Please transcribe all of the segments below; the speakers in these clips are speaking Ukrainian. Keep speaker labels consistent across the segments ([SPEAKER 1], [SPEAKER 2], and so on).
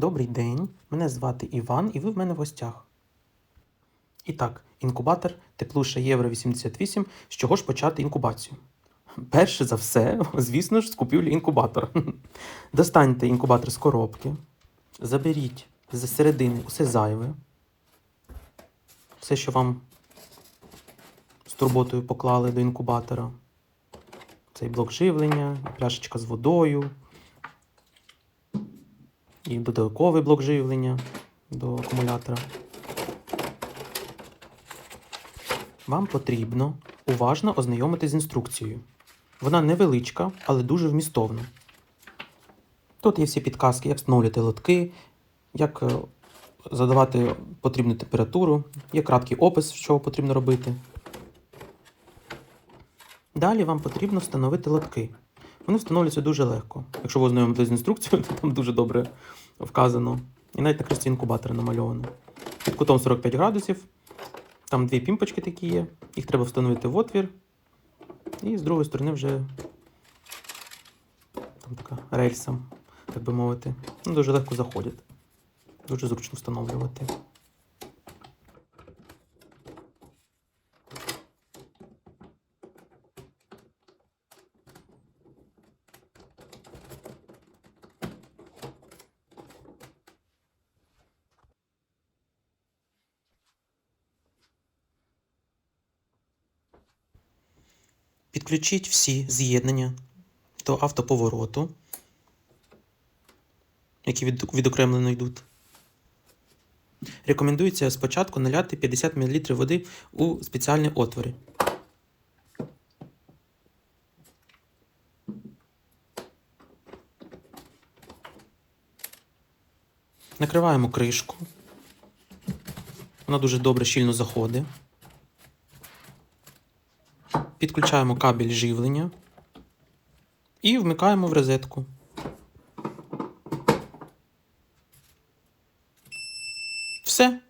[SPEAKER 1] Добрий день, мене звати Іван, і ви в мене в гостях. І так, інкубатор Теплуша Євро 88. З чого ж почати інкубацію? Перше за все, звісно ж, з купівлі інкубатора. Достаньте інкубатор з коробки, заберіть з середини усе зайве, все, що вам з турботою поклали до інкубатора. Цей блок живлення, пляшечка з водою, і додатковий блок живлення до акумулятора. Вам потрібно уважно ознайомитись з інструкцією. Вона невеличка, але дуже вмістовна. Тут є всі підказки, як встановлювати лотки, як е, задавати потрібну температуру, є краткий опис, що потрібно робити. Далі вам потрібно встановити лотки. Вони встановлюються дуже легко. Якщо ви ознайомитесь з інструкцією, то там дуже добре вказано. І навіть на кришці інкубатора намальовано. Під кутом 45 градусів. Там дві пімпочки такі є. Їх треба встановити в отвір. І з другої сторони вже там така рельса, так би мовити. Ну, дуже легко заходять. Дуже зручно встановлювати. Підключіть всі з'єднання до автоповороту, які відокремлено йдуть. Рекомендується спочатку наляти 50 мл води у спеціальні отвори. Накриваємо кришку. Вона дуже добре щільно заходить. Підключаємо кабель живлення і вмикаємо в розетку. Все.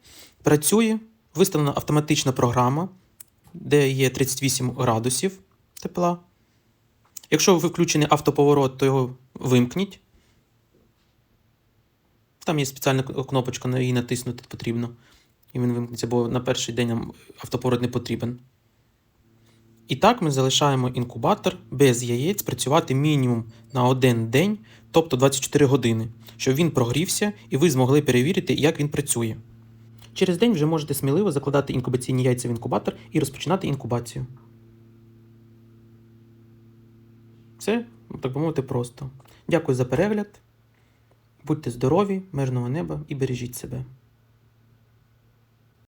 [SPEAKER 1] Працює. Виставлена автоматична програма, де є 38 градусів тепла. Якщо ви включений автоповорот, то його вимкніть. Там є спеціальна кнопочка, на її натиснути потрібно. І він вимкнеться, бо на перший день нам автоповорот не потрібен. І так ми залишаємо інкубатор без яєць працювати мінімум на один день, тобто 24 години, щоб він прогрівся і ви змогли перевірити, як він працює. Через день вже можете сміливо закладати інкубаційні яйця в інкубатор і розпочинати інкубацію. Це, так би мовити, просто. Дякую за перегляд. Будьте здорові, мирного неба і бережіть себе.